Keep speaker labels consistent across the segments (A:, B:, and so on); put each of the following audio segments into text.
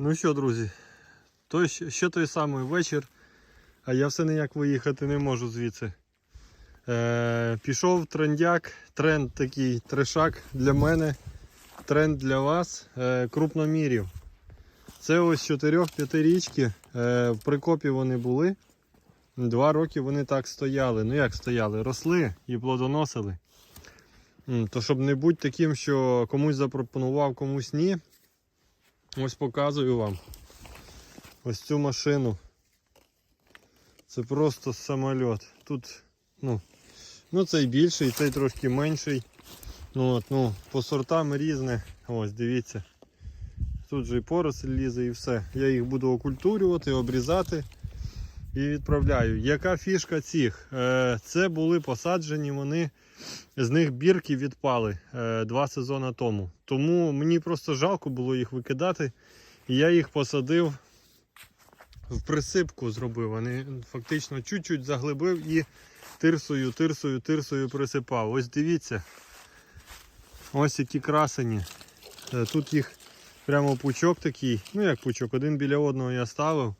A: Ну що, друзі, ще ще той самий вечір, а я все ніяк виїхати не можу звідси. Е, пішов трендяк, тренд такий трешак для мене, тренд для вас е, крупномірів. Це ось 4-5 річки. Е, в прикопі вони були. Два роки вони так стояли. Ну як стояли? Росли і плодоносили. То щоб не бути таким, що комусь запропонував, комусь ні. Ось показую вам ось цю машину. Це просто самоліт. Тут, ну, ну цей більший, цей трошки менший. Ну, от, ну, по сортам різне. Ось, дивіться. Тут же і поросль лізе і все. Я їх буду окультурювати, обрізати і відправляю. Яка фішка цих? Е, це були посаджені, вони з них бірки відпали е, два сезони тому. Тому мені просто жалко було їх викидати. І я їх посадив в присипку зробив. Вони фактично чуть-чуть заглибив і тирсою, тирсою, тирсою присипав. Ось дивіться. Ось які красені. Е, Тут їх прямо пучок такий. Ну як пучок, один біля одного я ставив.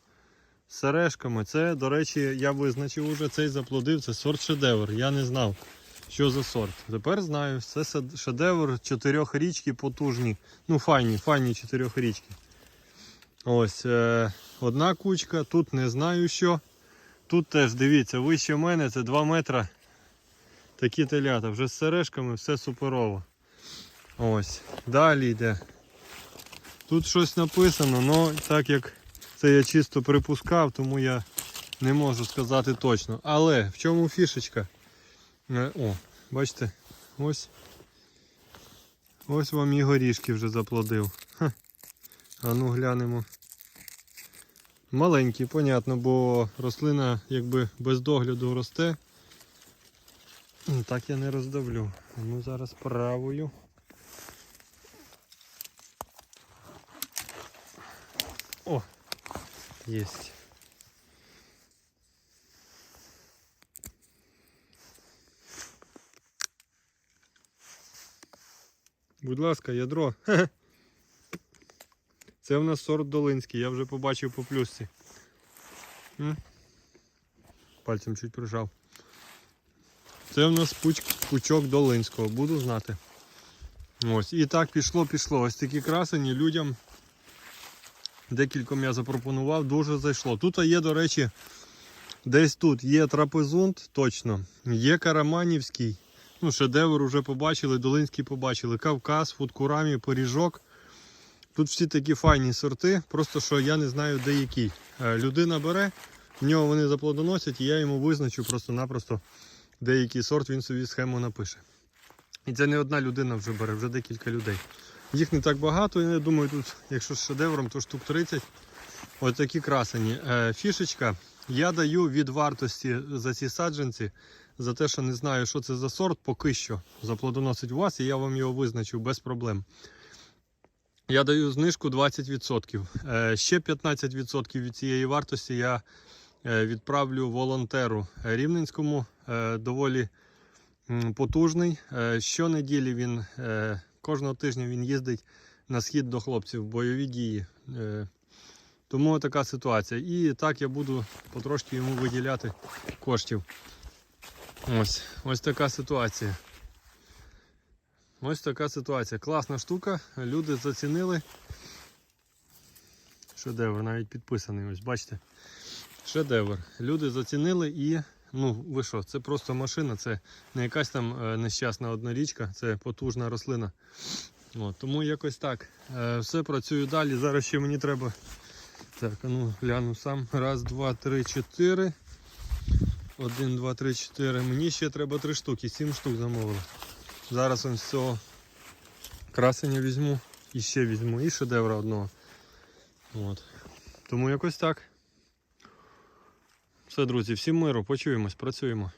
A: З сережками. Це, до речі, я визначив уже цей заплодив. Це сорт шедевр. Я не знав, що за сорт. Тепер знаю, це шедевр чотирьохрічки потужні. Ну, файні, файні чотирьохрічки. Ось е, одна кучка, тут не знаю що. Тут теж дивіться, вище мене це 2 метри. Такі телята, вже з сережками все суперово. Ось, далі йде. Тут щось написано, але так як це я чисто припускав, тому я не можу сказати точно. Але в чому фішечка? Е, О, бачите, ось. Ось вам і горішки вже заплодив. Ха. А ну глянемо. Маленькі, понятно, бо рослина якби без догляду росте. Так я не роздавлю. Ну зараз правою. О, єсть. Будь ласка, ядро. Це в нас сорт Долинський, я вже побачив по плюсці. Пальцем чуть прижав. Це в нас пуч, пучок Долинського, буду знати. Ось, і так пішло, пішло. Ось такі красені людям. Декільком я запропонував, дуже зайшло. Тут є, до речі, десь тут є трапезунт, точно, є Караманівський. Ну, шедевр вже побачили, Долинський побачили. Кавказ, фудкурамі, поріжок. Тут всі такі файні сорти, просто що я не знаю де який. Е, Людина бере, в нього вони заплодоносять, і я йому визначу просто-напросто деякий сорт, він собі схему напише. І це не одна людина вже бере, вже декілька людей. Їх не так багато, я думаю, тут, якщо з шедевром, то штук 30. Ось такі красені. Е, Фішечка. Я даю від вартості за ці саджанці, за те, що не знаю, що це за сорт, поки що заплодоносить у вас, і я вам його визначу без проблем. Я даю знижку 20%. Е, Ще 15% від цієї вартості я е, відправлю волонтеру Рівненському. Доволі потужний. Щонеділі він кожного тижня він їздить на схід до хлопців в бойові дії. Е, Тому така ситуація. І так я буду потрошки йому виділяти коштів. Ось, ось така ситуація. Ось така ситуація. Класна штука. Люди зацінили. Шедевр, навіть підписаний, ось бачите. Шедевр. Люди зацінили і, ну, ви що, це просто машина, це не якась там е, нещасна однорічка, це потужна рослина. От, тому якось так. Е, все працюю далі. Зараз ще мені треба. Так, ну гляну сам. Раз, два, три, чотири. Один, два, три, чотири. Мені ще треба три штуки, сім штук замовили. Зараз ось з цього красення візьму і ще візьму, і шедевра одного. От. Тому якось так. Все, друзі, всім миру, почуємось, працюємо.